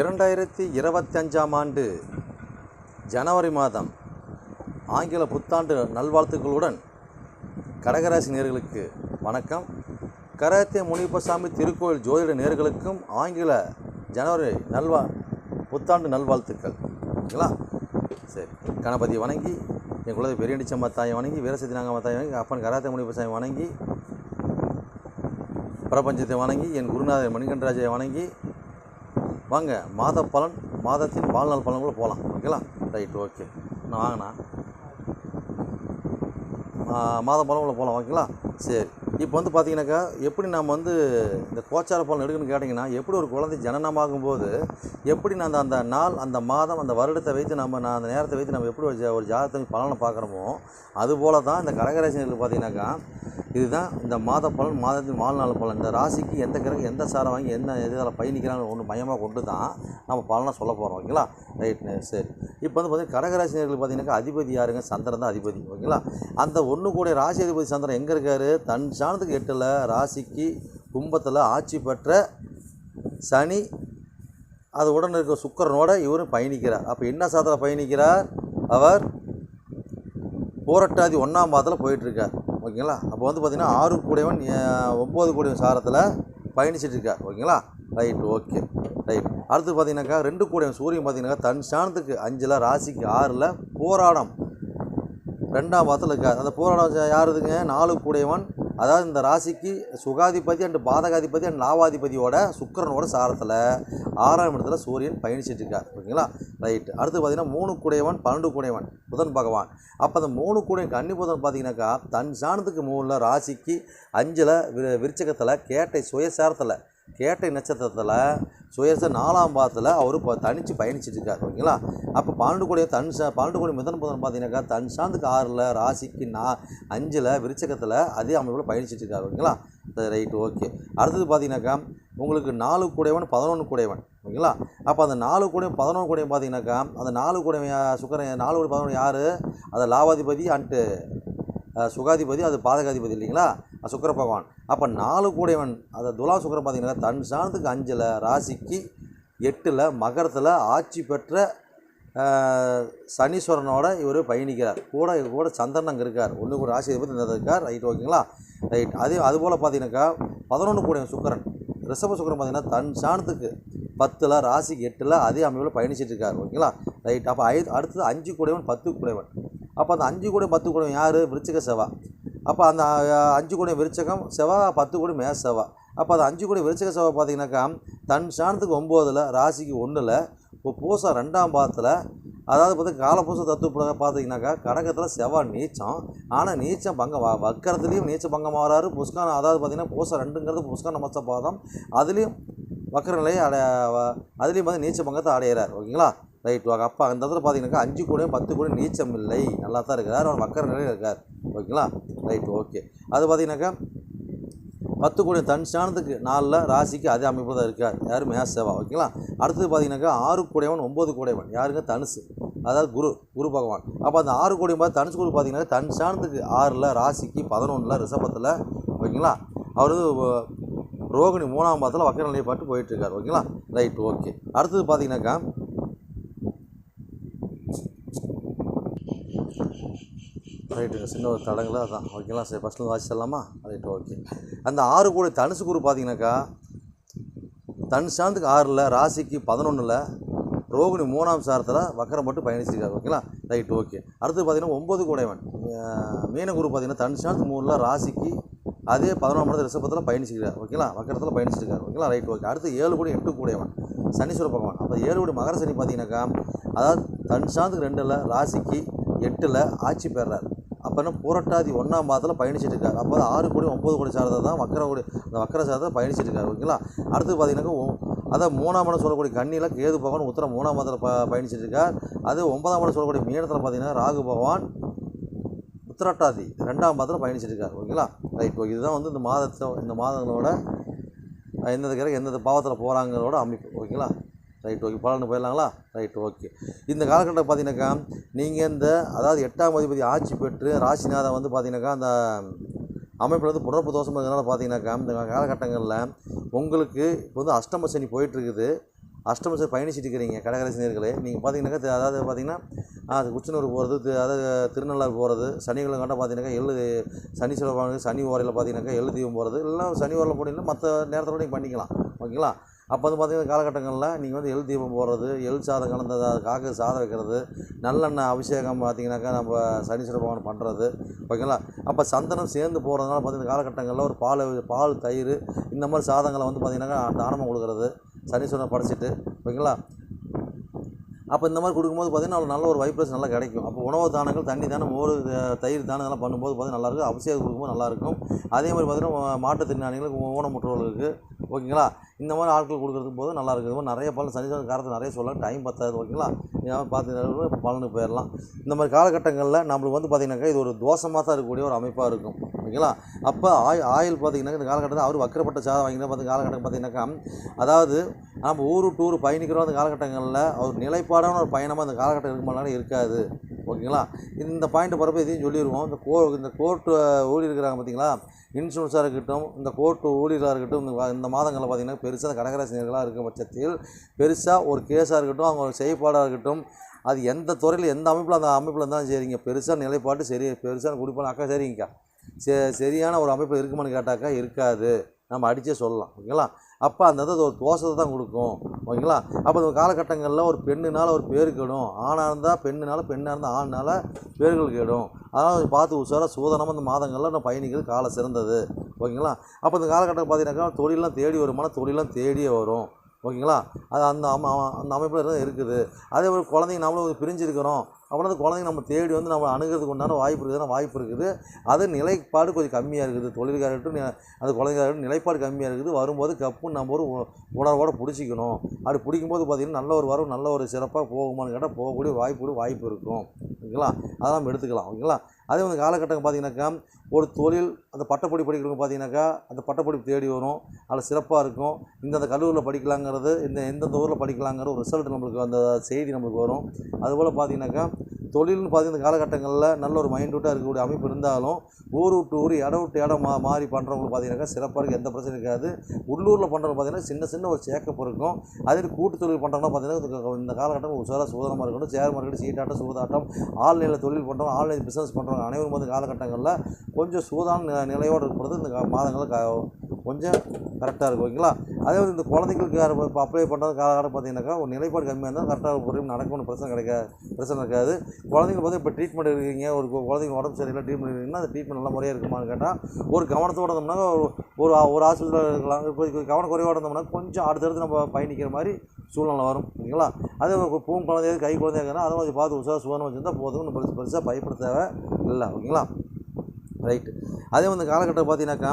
இரண்டாயிரத்தி இருபத்தஞ்சாம் ஆண்டு ஜனவரி மாதம் ஆங்கில புத்தாண்டு நல்வாழ்த்துக்களுடன் கடகராசி நேர்களுக்கு வணக்கம். கராத்தே முனிப்பசாமி திருக்கோயில் ஜோதிட நேர்களுக்கும் ஆங்கில ஜனவரி நல்வா புத்தாண்டு நல்வாழ்த்துக்கள். ஓகேங்களா? சரி கணபதி வணங்கி என் குலதெய்வ பெரியடிச்சம்மா தாயை வணங்கி வீரசத்தி தாயை வணங்கி அப்பன் கராத்தே முனிப்பசாமி வணங்கி பிரபஞ்சத்தை வணங்கி என் குருநாதர் மணிகண்டராஜை வணங்கி வாங்க மாத பலன் மாதத்தின் வாழ்நாள் பலன் கூட போகலாம் ஓகேங்களா ரைட் ஓகே. நான் வாங்கண்ணா மாத பலன் கூட போகலாம் ஓகேங்களா சரி. இப்போ வந்து பார்த்தீங்கன்னாக்கா எப்படி நாம் வந்து இந்த கோச்சார பலன் எடுக்கணும்னு கேட்டிங்கன்னா எப்படி ஒரு குழந்தை ஜனனமாகும் போது எப்படி நான் அந்த அந்த நாள் அந்த மாதம் அந்த வருடத்தை வைத்து நம்ம நான் அந்த நேரத்தை வைத்து நம்ம எப்படி ஒரு ஜா- ஒரு ஜாதகத்தை பலனை பார்க்குறோமோ அதுபோல தான் இந்த கடகராசினருக்கு பார்த்தீங்கன்னாக்கா இதுதான் இந்த மாத பலன் மாதத்தின் வாழ்நாள் பலன். இந்த ராசிக்கு எந்த கிரகம் எந்த சாரம் வாங்கி என்ன இதில் பயணிக்கிறாங்க ஒன்று மையமாக கொண்டு தான் நம்ம பலனை சொல்ல போகிறோம் ஓகேங்களா? ரைட் சரி. இப்போ வந்து பார்த்தீங்கன்னா கடகராசினர்கள் பார்த்தீங்கன்னாக்கா அதிபதி யாருங்க? சந்திரன் தான் அதிபதி ஓகேங்களா? அந்த ஒன்று கூட ராசி அதிபதி சந்திரன் எங்கே இருக்கார்? தன் சாணத்துக்கு எட்டில் ராசிக்கு கும்பத்தில் ஆட்சி பெற்ற சனி அது உடன் இருக்க சுக்கரனோட இவரும் பயணிக்கிறார். அப்போ என்ன சாதத்தில் பயணிக்கிறார்? அவர் போரட்டாதி ஒன்றாம் மாதத்தில் போயிட்டுருக்கார் ஓகேங்களா? அப்போ வந்து பார்த்திங்கன்னா ஆறு கூடையவன் ஒம்பது கூடையவன் சாரத்தில் பயணிச்சிட்டு இருக்கார் ஓகேங்களா? ரைட் ஓகே ரைட் அடுத்து பார்த்தீங்கன்னாக்கா ரெண்டு கூடையவன் சூரியன் பார்த்தீங்கன்னாக்கா தன் ஸ்தானத்துக்கு அஞ்சில் ராசிக்கு ஆறில் போராடம். ரெண்டாம் பாத்தில் இருக்கார். அந்த போராடம் யாருதுங்க நாலு கூடையவன் அதாவது இந்த ராசிக்கு சுகாதிபதி அண்டு பாதகாதிபதி அண்ட் லாவாதிபதியோட சுக்கிரனோட சாரத்தில் ஆறாம் இடத்துல சூரியன் பயணிச்சிட்டு இருக்கார் ஓகேங்களா ரைட்டு அடுத்து பார்த்தீங்கன்னா மூணு குடையவன் பன்னெண்டு குடையவன் புதன் பகவான். அப்போ அந்த மூணு குடையன் கன்னி புதன் பார்த்தீங்கன்னாக்கா தன் சாணத்துக்கு மூணில் ராசிக்கு அஞ்சில் விரு விருச்சகத்தில் கேட்டை சுயசாரத்தில் கேட்டை நட்சத்திரத்தில் சுயச நாலாம் பாதத்தில் அவர் இப்போ தனித்து பயணிச்சிட்டு இருக்கார் ஓகேங்களா? அப்போ பன்னெண்டு கோடி தன் சா பன்னெண்டு கோடி மிதன் புதன் பார்த்தீங்கன்னாக்கா தன் சாந்துக்கு ஆறில் ராசிக்கு நா அஞ்சில் விருச்சகத்தில் அதே அமைப்பில் பயணிச்சிட்டு இருக்கார் ஓகேங்களா? Right okay. அடுத்தது பார்த்தீங்கன்னாக்கா உங்களுக்கு நாலு கூடையவன் பதினொன்று கூடையவன் ஓகேங்களா? அப்போ அந்த நாலு கூடையும் பதினொன்று கூடையும் பார்த்தீங்கன்னாக்கா அந்த நாலு கூடையவன் சுக்கர சுக்கரன் நாலு கூடை பதினொன்று யார்? அந்த லாவாதிபதி அன்ட்டு சுகாதிபதி அது பாதகாதிபதி இல்லைங்களா? சுக்கர பகவான் அப்போ நாலு கூடையவன் அந்த துலா சுக்கிரன் பார்த்தீங்கன்னா தன் சாணத்துக்கு அஞ்சில் ராசிக்கு எட்டில் மகரத்தில் ஆட்சி பெற்ற சனீஸ்வரனோட இவர் பயணிக்கிறார். கூட கூட சந்திரன் அங்கே இருக்கார். ஒன்று கூட ராசி அதிபதி இந்த இருக்கார். ரைட் ஓகேங்களா? ரைட் அதே அதுபோல் பார்த்தீங்கன்னாக்கா பதினொன்று கூடையவன் சுக்கரன். ரிஷப சுக்கரன் பார்த்தீங்கன்னா தன் சாணத்துக்கு பத்தில் ராசிக்கு எட்டில் அதே அமைப்பில் பயணிச்சிட்டு இருக்கார். ஓகேங்களா? ரைட் அப்போ ஐ அடுத்தது அஞ்சு கூடையவன் பத்து கூடையவன். அப்போ அந்த அஞ்சு கூட பத்து கூட யார்? விருச்சிக செவா அப்போ அந்த அஞ்சு கூட விருச்சகம் செவ்வா பத்து கூட மே செவ்வா. அப்போ அந்த அஞ்சு கூட விருச்சக செவ்வா பார்த்தீங்கன்னாக்கா தன் சாணத்துக்கு ஒம்போதில் ராசிக்கு ஒன்றில் இப்போ பூசம் ரெண்டாம் பாதத்தில் அதாவது பார்த்து காலப்பூச தத்துவ பார்த்தீங்கன்னாக்கா கடகத்தில் செவ்வாய் நீச்சம் ஆனால் நீச்சம் பங்கம் வ- வக்கரத்துலேயும் நீச்சம் பங்கம் ஆகிறாரு புஷ்கான அதாவது பார்த்தீங்கன்னா பூசம் ரெண்டுங்கிறது புஷ்கான மச்ச பாதம் அதுலேயும் வக்கரநிலையை அடைய அதுலேயும் வந்து நீச்ச பங்கத்தை அடையிறார். ஓகேங்களா? ரைட் வாங்க. அப்போ அந்த இடத்துல பார்த்தீங்கன்னாக்கா அஞ்சு கூடையும் பத்து கூடையும் நீச்சம் இல்லை நல்லா தான் இருக்கிறார் அவர் வக்கர நிலையில் இருக்கார். ஓகேங்களா? Right okay. அது பார்த்தீங்கன்னாக்கா பத்து கோடி தன் ஸ்தானத்துக்கு நாலில் ராசிக்கு அதே அமைப்பில் தான் இருக்கார். யார்? மேசேவா ஓகேங்களா? அடுத்தது பார்த்தீங்கன்னாக்கா ஆறு கூடையவன் ஒம்பது கூடையவன். யாருங்க? தனுசு. அதாவது குரு குரு பகவான். அப்போ அந்த ஆறு கோடி பார்த்து தனுசு குரு பார்த்தீங்கன்னா தன் ஸ்தானத்துக்கு ஆறில் ராசிக்கு பதினொன்றில் ரிஷபத்தில் ஓகேங்களா? அவர் வந்து ரோகிணி மூணாம் பாதத்தில் வக்கர நிலையை பாட்டு போயிட்டுருக்கார். ஓகேங்களா? Right okay. அடுத்தது பார்த்தீங்கன்னாக்கா ரைட்டுங்க சின்ன ஒரு தடங்களா அதான். ஓகேங்களா சரி ஃபஸ்ட்டு வாசிச்சிடலாமா ரைட் ஓகே அந்த ஆறு கூட தனுசு குரு பார்த்தீங்கன்னாக்கா தன் சாந்துக்கு ஆறில் ராசிக்கு பதினொன்றில் ரோகிணி மூணாம் சாரத்தில் வக்கரம் மட்டும் பயணிச்சிருக்காரு. ஓகேங்களா ரைட் ஓகே அடுத்து பார்த்தீங்கன்னா ஒம்பது கூடைவன். மீன மீனகுரு பார்த்தீங்கன்னா தன் சாந்து மூணில் ராசிக்கு அதே பதினொன்று மணி ரிஷபத்தில் பயணிச்சிருக்கார். ஓகேங்களா வக்கரத்தில் பயணிச்சிருக்காரு. ஓகேங்களா ரைட் ஓகே அடுத்து ஏழு கோடி எட்டு கூடையவன் சனீஸ்வர பகவான். அப்போ ஏழு கோடி மகர சனி பார்த்தீங்கன்னாக்கா அதாவது தன் சாந்துக்கு ரெண்டில் ராசிக்கு எட்டில் ஆட்சி பெறார். அப்போ என்ன ஒன்றாம் மாதத்தில் பயணிச்சுட்டு இருக்கார். அப்போ தான் ஆறு கோடி ஒம்பது கோடி சாரத்தை தான் வக்கர கோடி அந்த வக்கர சாரத்தை பயணிச்சுட்டு இருக்கார் ஓகேங்களா? அடுத்து பார்த்தீங்கன்னாக்கா ஒ- அதான் மூணாம் இடம் சொல்லக்கூடிய கண்ணியில் கேது பகவான் உத்தரம் மூணாம் மாதத்தில் ப பயணிச்சுட்டு இருக்கார். அது ஒன்பதாம் இடம் சொல்லக்கூடிய மீனத்தில் பார்த்தீங்கன்னா ராகு பகவான் உத்திரட்டாதி ரெண்டாம் மாதத்தில் பயணிச்சுட்டு இருக்கார் ஓகேங்களா? ரைட் ஓகே இதுதான் வந்து இந்த மாதத்தை இந்த மாதங்களோட எந்த எந்தெந்த கிரகம் எந்தெந்த பாவத்தில் போகிறாங்களோட அமைப்பு ஓகேங்களா? Right okay. பலன் போயிடலாங்களா? Right okay. இந்த காலகட்டம் பார்த்தீங்கன்னாக்கா நீங்கள் இந்த அதாவது எட்டாம் அதிபதி ஆட்சி பெற்று ராசிநாதன் வந்து பார்த்தீங்கன்னாக்கா அந்த அமைப்பில் வந்து புறப்பு தோஷம் இருக்கிறதுனால பார்த்தீங்கன்னாக்கா இந்த காலகட்டங்களில் உங்களுக்கு இப்போ வந்து அஷ்டம சனி போயிட்டுருக்குது. அஷ்டம சனி பயணிச்சிட்டு இருக்கிறீங்க கடகராசி நேர்களே. நீங்கள் பார்த்தீங்கன்னாக்கா அதாவது பார்த்தீங்கன்னா அது குச்சனூர் போகிறது அதாவது திருநள்ளாறு போகிறது சனிக்கிழமை கண்டா பார்த்தீங்கன்னாக்கா எழுது சனி செலவாங்க சனி ஓரையில் பார்த்தீங்கன்னாக்கா எழுதியும் தீபம் போகிறது இல்லைன்னா சனி ஓரில் போனீங்கன்னா மற்ற நேரத்தில் நீங்கள் பண்ணிக்கலாம். ஓகேங்களா? அப்போ வந்து பார்த்தீங்கன்னா காலகட்டங்களில் நீங்கள் வந்து எழு தீபம் போடுறது எள் சாதம் கலந்த காக்க சாதம் வைக்கிறது நல்லெண்ணெய் அபிஷேகம் பார்த்தீங்கன்னாக்கா நம்ம சனீஸ்வர பகவான் பண்ணுறது ஓகேங்களா? அப்போ சந்தனம் சேர்ந்து போகிறதுனால பார்த்தீங்கன்னா காலகட்டங்களில் ஒரு பால் பால் தயிர் இந்த மாதிரி சாதங்களை வந்து பார்த்திங்கனாக்கா தானமாக கொடுக்குறது சனீஸ்வரனை படைச்சிட்டு ஓகேங்களா? அப்போ இந்த மாதிரி கொடுக்கும்போது பார்த்திங்கன்னா நல்ல ஒரு வைப்ரேஷன் நல்லா கிடைக்கும். அப்போ உணவு தானங்கள் தண்ணி தானம் மோர் தயிர் தானம் இதெல்லாம் பண்ணும்போது பார்த்தீங்கன்னா நல்லாயிருக்கும் அபிஷேகம் கொடுக்கும்போது நல்லாயிருக்கும் அதே மாதிரி பார்த்திங்கன்னா மாற்றுத்திறனாளிகளுக்கு ஊனமுற்றவர்களுக்கு ஓகேங்களா? இந்த மாதிரி ஆட்கள் கொடுக்குறதுக்கு போது நல்லா இருக்குது. மாதிரி நிறைய பலன் சனிதன காரத்தை நிறைய சொல்லலாம் டைம் பத்தாது ஓகேங்களா? நீங்கள் பார்த்து பலனுக்கு போயிடலாம் இந்த மாதிரி காலகட்டங்களில் நம்மளுக்கு வந்து பார்த்திங்கனாக்கா இது ஒரு தோஷமாக தான் இருக்கக்கூடிய ஒரு அமைப்பாக இருக்கும். ஓகேங்களா? அப்போ ஆய் ஆயில் பார்த்திங்கனாக்கா இந்த காலகட்டத்தில் அவர் வக்கரப்பட்ட சாதம் வாங்கினா பார்த்து காலகட்டம் பார்த்திங்கனாக்கா அதாவது நம்ம ஊரு டூர் பயணிக்கிறோம் அந்த காலகட்டங்களில் ஒரு நிலைப்பாடான ஒரு பயணமாக அந்த காலகட்டம் இருக்குமானாலும் இருக்காது. ஓகேங்களா? இந்த பாயிண்ட் போகிறப்ப இதையும் சொல்லிடுவோம் இந்த கோ இந்த கோர்ட்டு ஊழி இருக்கிறாங்க பார்த்தீங்களா இன்சூரன்ஸாக இருக்கட்டும் இந்த கோர்ட்டு ஊழியராக இருக்கட்டும் இந்த இந்த மாதங்களில் பார்த்தீங்கன்னா பெருசாக கடகராசினியர்களாக இருக்கும் பட்சத்தில் பெருசாக ஒரு கேஸாக இருக்கட்டும் அவங்க ஒரு செயற்பாடாக இருக்கட்டும் அது எந்த துறையில் எந்த அமைப்பில் அந்த அமைப்பில் இருந்தாலும் சரிங்க. பெருசாக நிலைப்பாட்டு சரி பெருசாக குடிப்பானாக்கா சரிங்கக்கா. சே சரியான ஒரு அமைப்பில் இருக்குமான்னு கேட்டாக்கா இருக்காது. நம்ம அடித்தே சொல்லலாம். ஓகேங்களா? அப்போ அந்த அது ஒரு தோஷத்தை தான் கொடுக்கும். ஓகேங்களா? அப்போ இந்த காலகட்டங்களில் ஒரு பெண்ணுனால ஒரு பேர் கெடும். ஆணாக இருந்தால் பெண்ணுனால பெண்ணாக இருந்தால் ஆண்னால பேர்கள் கெடும். அதனால் கொஞ்சம் பார்த்து உஷாராக சூதனமாக இந்த மாதங்களில் நான் பயணிக்கிறது காலம் சிறந்தது. ஓகேங்களா? அப்போ இந்த காலகட்டம் பார்த்தீங்கன்னாக்கா தொழிலெலாம் தேடி வருமான தொழிலெலாம் தேடியே வரும். ஓகேங்களா? அது அந்த அம அந்த அமைப்பில் தான் இருக்குது. அதே மாதிரி குழந்தைங்க நம்மளும் பிரிஞ்சிருக்கிறோம். அப்புறம் அந்த குழந்தைங்க நம்ம தேடி வந்து நம்ம அணுகிறதுக்கு உண்டான வாய்ப்பு இருக்குதுன்னா வாய்ப்பு இருக்குது. அது நிலைப்பாடு கொஞ்சம் கம்மியாக இருக்குது. தொழில்காரட்டும் அந்த குழந்தைகாரட்டும் நிலைப்பாடு கம்மியாக இருக்குது. வரும்போது கப்புன்னு நம்ம ஒரு உணர்வோடு பிடிச்சிக்கணும். அப்படி பிடிக்கும்போது பார்த்திங்கன்னா நல்ல ஒரு வரும் நல்ல ஒரு சிறப்பாக போகுமான்னு கேட்டால் போகக்கூடிய வாய்ப்பு வாய்ப்பு இருக்கும். ஓகேங்களா? அதெல்லாம் நம்ம எடுத்துக்கலாம். ஓகேங்களா? அதே வந்து காலகட்டம் பார்த்தீங்கன்னாக்கா ஒரு தொழில் அந்த பட்டப்படி படிக்கிறவங்க பார்த்தீங்கன்னாக்கா அந்த பட்டப்படிப்பு தேடி வரும். அதில் சிறப்பாக இருக்கும். இந்தந்த கல்லூரியில் படிக்கலாங்கிறது இந்த எந்தெந்த ஊரில் படிக்கலாங்கிற ஒரு ரிசல்ட் நம்மளுக்கு அந்த செய்தி நம்மளுக்கு வரும். அதுபோல் பார்த்தீங்கன்னாக்கா தொழில்னு பார்த்தீங்கன்னா இந்த காலகட்டங்களில் நல்ல ஒரு மைண்ட் இருக்கக்கூடிய அமைப்பு இருந்தாலும் ஊர் விட்டு ஊர் இடம் விட்டு இடம் மா மாறி பண்ணுறவங்களுக்கு பார்த்தீங்கன்னாக்கா சிறப்பாக இருக்குது எந்த பிரச்சனையும் இருக்காது. உள்ளூரில் பண்ணுறவங்க பார்த்தீங்கன்னா சின்ன சின்ன ஒரு சேக்கப் இருக்கும் அதே கூட்டு தொழில் பண்ணுறவங்கன்னா பார்த்தீங்கன்னா இந்த- காலகட்டம் உஷாராக சூதனமாக இருக்கணும் ஷேர் மார்க்கெட் சீட்டாட்டம் சூதாட்டம் ஆன்லைனில் தொழில் பண்ணுறவங்க ஆன்லைன் பிஸ்னஸ் பண்ணுறவங்க அனைவரும் வந்து காலகட்டங்களில் கொஞ்சம் சூதான நிலையோடு இருக்கிறது இந்த மாதங்களில் க- கொஞ்சம் கரெக்டாக இருக்கும் ஓகேங்களா? அதே மாதிரி இந்த குழந்தைங்களுக்கு யார் இப்போ அப்ளை பண்ணுறது காலகட்டம் பார்த்தீங்கன்னாக்கா ஒரு நிலைப்பாடு கம்மியாக இருந்தால் கரெக்டாக பொருள் நடக்கும் பிரச்சனை கிடைக்காது பிரச்சனை இருக்காது. குழந்தைங்களுக்கு வந்து இப்போ ட்ரீட்மெண்ட் இருக்கீங்க ஒரு குழந்தைங்க உடம்பு சரியில்லை ட்ரீட்மெண்ட் இருக்கீங்கன்னா அந்த ட்ரீட்மெண்ட் நல்ல முறையாக இருக்குமான்னு கேட்டால் ஒரு கவனத்தோடு இருந்தோம்னா ஒரு ஒரு ஒரு ஹாஸ்பிட்டலில் இருக்கலாம் இப்போ கவனக்குறைவாக இருந்தோம்னா கொஞ்சம் அடுத்தடுத்து நம்ம பயணிக்கிற மாதிரி சூழ்நிலை வரும் ஓகேங்களா? அதே ஒரு பூம் குழந்தையாக கை குழந்தையாக இருக்குன்னா அதை கொஞ்சம் பார்த்து உஷார் சுவனம் வச்சுருந்தா போதும் பெருசு பெருசாக பயப்பட தேவை இல்லை ஓகேங்களா? ரைட்டு அதே வந்து காலகட்டம் பார்த்தீங்கன்னாக்கா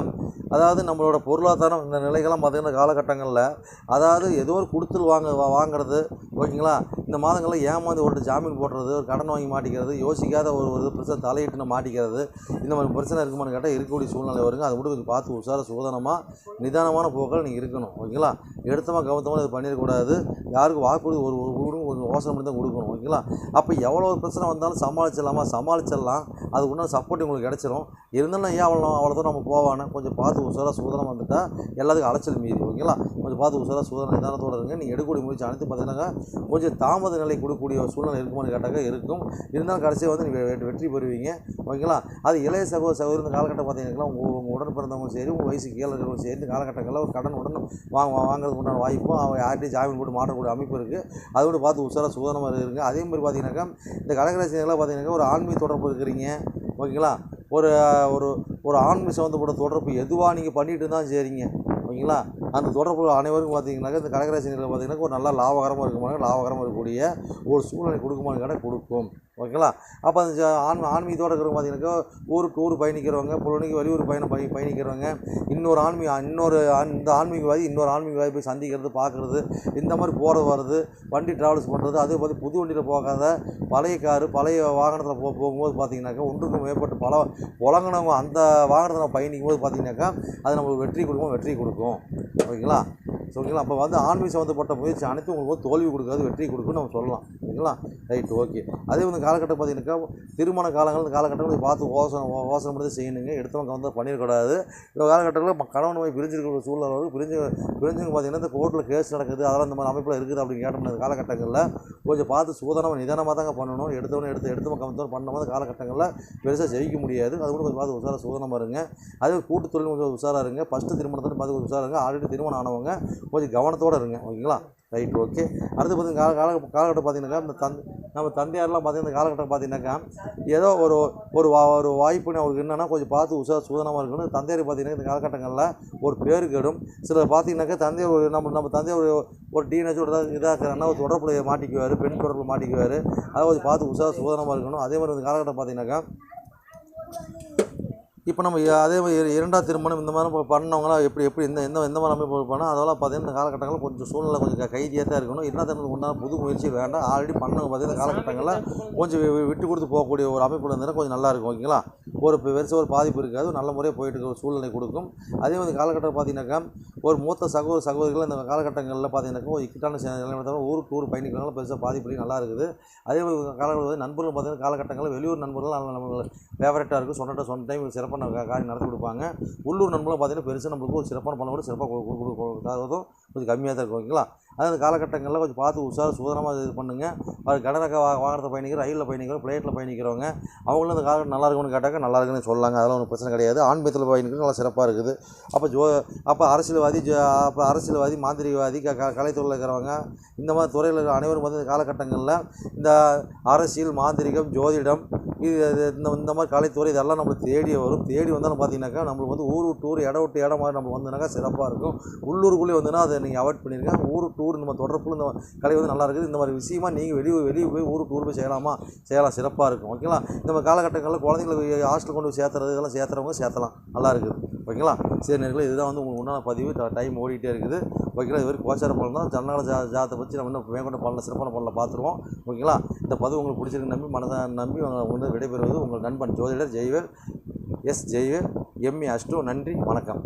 அதாவது நம்மளோட பொருளாதாரம் இந்த நிலைகள்லாம் பார்த்தீங்கன்னா காலகட்டங்களில் அதாவது ஏதோ ஒரு கொடுத்துல் வாங்க வாங்கிறது ஓகேங்களா? இந்த மாதங்களில் ஏமாந்து ஒரு ஜாமீன் போடுறது ஒரு கடன் வாங்கி மாட்டிக்கிறது யோசிக்காத ஒரு ஒரு பிரச்சனை தலையிட்டு மாட்டிக்கிறது இந்த மாதிரி பிரச்சனை இருக்குமான்னு கேட்டால் இருக்கக்கூடிய சூழ்நிலை வருங்க. அது மட்டும் கொஞ்சம் பார்த்து உசார சூதனமாக நிதானமான போக்கில் நீங்கள் இருக்கணும். ஓகேங்களா? எடுத்தமாக கவனத்தமாக இது பண்ணிடக்கூடாது. யாருக்கும் வாக்குறுதி ஒரு ஒரு கொஞ்சம் யோசனை பண்ணி தான் கொடுக்கணும். ஓகேங்களா? அப்போ எவ்வளோ ஒரு பிரச்சனை வந்தாலும் சமாளிச்சிடலாமா? சமாளிச்சிடலாம். அதுக்கு உண்டான சப்போர்ட் உங்களுக்கு கிடச்சிரும். இருந்தாலும் ஏன் அவ்வளோ அவ்வளோ தூரம் நம்ம போவானே கொஞ்சம் பார்த்து உஷாராக சூதனம் வந்துட்டால் எல்லாத்துக்கும் அலைச்சல் மீறி. ஓகேங்களா? கொஞ்சம் பார்த்து உசாராக சூதனம் நிதானத்தோட இருங்க. நீங்கள் எடுக்கக்கூடிய முயற்சி அனைத்து பார்த்தீங்கன்னா கொஞ்சம் தாமத நிலை கொடுக்கக்கூடிய ஒரு சூழ்நிலை இருக்குமான்னு கேட்டாக்க இருக்கும். இருந்தாலும் கடைசியாக வந்து நீங்கள் வெற்றி பெறுவீங்க. ஓகேங்களா? அது இளைய சகோதர சகோதரி இந்த காலகட்டம் பார்த்தீங்கன்னா உங்கள் உங்கள் உடன் பிறந்தவங்களும் சரி உங்கள் வயசு கீழே இருக்கிறவங்களும் சரி இந்த காலகட்டங்களில் ஒரு கடன் உடனும் வாங்க வாங்குறதுக்கு உண்டான வாய்ப்பும் அவங்க யார்கிட்டையும் ஜாமீன் போட்டு மாற்றக்கூடிய அமைப்பு இருக்குது அதை விட பார்த்து உஷாராக சுதனமாக இருங்க. அதே மாதிரி பார்த்தீங்கன்னாக்கா இந்த கடகராசினெல்லாம் பார்த்தீங்கன்னா ஒரு ஆன்மீக தொடர்பு இருக்கிறீங்க. ஓகேங்களா? ஒரு ஒரு ஒரு ஆன்மீக சம்மந்தப்பட்ட தொடர்பு எதுவாக நீங்கள் பண்ணிட்டு இருந்தாலும் சரிங்க. ஓகேங்களா? அந்த தொடர்பு அனைவருக்கும் பார்த்தீங்கன்னாக்கா இந்த கடகராசினியில் பார்த்தீங்கன்னா ஒரு நல்லா லாபகரமாக இருக்குமாங்க லாபகரமாக இருக்கக்கூடிய ஒரு சூழ்நிலை கொடுக்குமான்னு கேட்டால் கொடுக்கும். ஓகேங்களா? அப்போ அந்த ஆன் ஆன்மீகத்தோடு இருக்கிறவங்க பார்த்தீங்கன்னாக்கா ஊருக்கு டூர் பயணிக்கிறவங்க புலனிக்கு வெளியூர் பயணம் பயணி பயணிக்கிறவங்க இன்னொரு ஆன்மீக இன்னொரு இந்த ஆன்மீகவாதி இன்னொரு ஆன்மீகவாதி போய் சந்திக்கிறது பார்க்குறது இந்த மாதிரி போகிறது வர்றது வண்டி ட்ராவல்ஸ் பண்ணுறது அது பார்த்து புது வண்டியில் போகாத பழைய காரு பழைய வாகனத்தில் போ போகும்போது பார்த்தீங்கன்னாக்கா ஒன்றுக்கு மேற்பட்டு பல புலங்கினவங்க அந்த வாகனத்தில் நம்ம பயணிக்கும் போது பார்த்தீங்கன்னாக்கா அது நம்மளுக்கு வெற்றி கொடுக்கும் வெற்றி கொடுக்கும். ஓகேங்களா? ஓகேங்களா? அப்போ வந்து ஆன்மீக சம்மந்தப்பட்ட முயற்சி அனைத்தும் உங்களுக்கு தோல்வி கொடுக்காது வெற்றி கொடுக்குன்னு நம்ம சொல்லலாம். ஓகேங்களா ரைட் ஓகே அதே வந்து காலகட்டம் பார்த்தீங்கன்னாக்கா திருமண காலங்கள் இந்த காலகட்டத்தில் பார்த்து யோசனை ஓசனம் பண்ணி செய்யணுங்க. எடுத்தவங்க வந்து பண்ணிடக்கூடாது. இந்த காலகட்டங்களில் கணவன் போய் பிரிஞ்சிருக்கிற சூழ்நிலை பிரிஞ்சு பிரிஞ்சவங்க பார்த்தீங்கன்னா இந்த கோர்ட்டில் கேஸ் நடக்குது அதெல்லாம் இந்த மாதிரி அமைப்பில் இருக்குது அப்படின்னு கேட்டோம்னா காலகட்டங்களில் கொஞ்சம் பார்த்து சூதனமாக நிதானமாக தாங்க பண்ணணும். எடுத்தவனே எடுத்து எடுத்தவங்க கம்மத்தோடு பண்ண காலகட்டங்களில் பெருசாக ஜெயிக்க முடியாது. அது கூட கொஞ்சம் பார்த்து உஷாராக சூதனமாக இருங்க. அதே கூட்டுத்தொழில் கொஞ்சம் உஷாராக இருங்க. ஃபஸ்ட்டு திருமணத்தில் பார்த்து கொஞ்சம் உஷாராக இருங்க. ஆல்ரெடி திருமணம் ஆனவங்க கொஞ்சம் கவனத்தோடு இருங்க. ஓகேங்களா? Right okay. அடுத்து பார்த்தீங்கன்னா கால கால காலகட்டம் பார்த்தீங்கன்னாக்கா இந்த தந்தை நம்ம தந்தையார்லாம் பார்த்தீங்கன்னா இந்த காலகட்டம் பார்த்தீங்கன்னாக்கா ஏதோ ஒரு ஒரு வா ஒரு வாய்ப்புன்னு அவருக்கு என்னென்னா கொஞ்சம் பார்த்து உசா சூதனமாக இருக்கணும். தந்தையார் பார்த்தீங்கன்னா இந்த காலகட்டங்களில் ஒரு பேர் கெடும். சிலர் பார்த்தீங்கன்னாக்கா தந்தை ஒரு நம்ம நம்ம தந்தை ஒரு ஒரு டீனேஜோட இதாக இருக்கிறாங்கன்னா ஒரு தொடர்புடைய மாட்டிக்குவார் பெண் தொடர்பு மாட்டிக்குவார். அதை கொஞ்சம் பார்த்து உசா சூதனமாக இருக்கணும். அதே மாதிரி இந்த காலகட்டம் பார்த்தீங்கன்னாக்கா இப்போ நம்ம அதே மாதிரி இரண்டாம் திருமணம் இந்த மாதிரி பண்ணவங்களாம் எப்படி எப்படி எந்த எந்த எந்த மாதிரி அமைப்பு பண்ணால் அதெல்லாம் பார்த்தீங்கன்னா இந்த காலகட்டங்களில் கொஞ்சம் சூழ்நிலை கொஞ்சம் கைதியாக தான் இருக்கணும். இரண்டாம் திருமணம் உண்டான புது முயற்சி வேண்டாம். ஆல்ரெடி பண்ணவங்க பார்த்தீங்கன்னா காலகட்டங்களில் கொஞ்சம் விட்டு கொடுத்து போகக்கூடிய ஒரு அமைப்பு இருந்தால் கொஞ்சம் நல்லா இருக்கும் ஓகேங்களா? ஒரு பெ- பெருசாக ஒரு பாதிப்பு இருக்காது. நல்ல முறையாக போயிட்டு இருக்கிற ஒரு சூழ்நிலை கொடுக்கும். அதே மாதிரி காலகட்டம் பார்த்தீங்கன்னாக்கா ஒரு மூத்த சகோதர சகோதரிகள் இந்த காலகட்டங்களில் பார்த்தீங்கன்னாக்கா ஒரு இக்கட்டான நிலைமை ஊருக்கு ஊர் பயணிக்கிறனால பெருசாக பாதிப்பு நல்லா இருக்குது. அதே மாதிரி காலகட்டம் நண்பர்கள் பார்த்தீங்கன்னா காலகட்டங்களில் வெளியூர் நண்பர்கள் நல்ல நம்ம ஃபேவரட்டாக இருக்கும். சொன்னட்ட சொன்ன டைம் சிறப்பான காரியம் நடத்தி கொடுப்பாங்க உள்ளூர் நண்பர்களும் பார்த்திங்கன்னா பெருசாக நம்மளுக்கு ஒரு சிறப்பான பணம் கூட சிறப்பாக கொடுக்குறதும் கொஞ்சம் கம்மியாக தான் இருக்கும் ஓகேங்களா? அதாவது அந்த காலகட்டங்களில் கொஞ்சம் பார்த்து உஷார் சுதனமாக இது பண்ணுங்க. அவர் கடனக்க வா வாகனத்தை பயணிக்கிற ரயிலில் பயணிக்கிறோம் ஃப்ளைட்டில் பயணிக்கிறவங்க அவங்களும் அந்த காலகட்டம் நல்லா இருக்கும்னு கேட்டாக்க நல்லா இருக்குன்னு சொல்லாங்க. அதெல்லாம் ஒன்றும் பிரச்சனை கிடையாது. ஆன்மீகத்தில் பயணிக்கிறது நல்லா சிறப்பாக இருக்குது. அப்போ ஜோ அப்போ அரசியல்வாதி ஜ அப்போ அரசியல்வாதி மாந்திரிகவாதி க கலைத்துறையில் இருக்கிறவங்க இந்த மாதிரி துறையில் இருக்கிற அனைவரும் வந்து இந்த காலகட்டங்களில் இந்த அரசியல் மாந்திரிகம் ஜோதிடம் இது இந்த இந்த மாதிரி கலைத்துறை இதெல்லாம் நம்மளுக்கு தேடி வரும். தேடி வந்தாலும் பார்த்தீங்கன்னாக்கா நம்மளுக்கு வந்து ஊர் விட்டு ஊர் இடம் விட்டு இடம் மாதிரி நம்ம வந்தோம்னாக்கா சிறப்பாக இருக்கும். உள்ளூருக்குள்ளேயே வந்துன்னா அது நீங்கள் அவாய்ட் பண்ணியிருக்கேன் ஊர் டூர் இந்த மாதிரி தொடர்புல இந்த கலை வந்து நல்லா இருக்குது. இந்த மாதிரி விஷயமா நீங்கள் வெளியே வெளியே போய் ஊர் டூர் போய் செய்யலாமா? செய்யலாம். சிறப்பாக இருக்கும். ஓகேங்களா? இந்த மாதிரி காலகட்டங்களில் குழந்தைங்களுக்கு ஹாஸ்டல் கொண்டு போய் சேர்த்துறது இதெல்லாம் சேர்த்துறவங்க சேர்த்தலாம். நல்லா இருக்குது. ஓகேங்களா? சரி நேர்களே இதுதான் வந்து உங்களுக்கு உண்டான பதிவு. டைம் ஓடிட்டே இருக்குது. ஓகேங்களா? இது வரைக்கும் கோச்சார பலன் தான். ஜனநாயக ஜா ஜாதத்தை வச்சு நம்ம இன்னும் மேற்கொண்ட பலனை சிறப்பான பலனை பார்த்துருவோம். ஓகேங்களா? இந்த பதிவு உங்களுக்கு பிடிச்சிருக்கு நம்பி மனதை நம்பி உங்களை வந்து விடைபெறுவது உங்கள் நண்பன் ஜோதிடர் ஜெய்வேல் எஸ் ஜெய்வேல் எம்இ அஷ்டோ. நன்றி. வணக்கம்.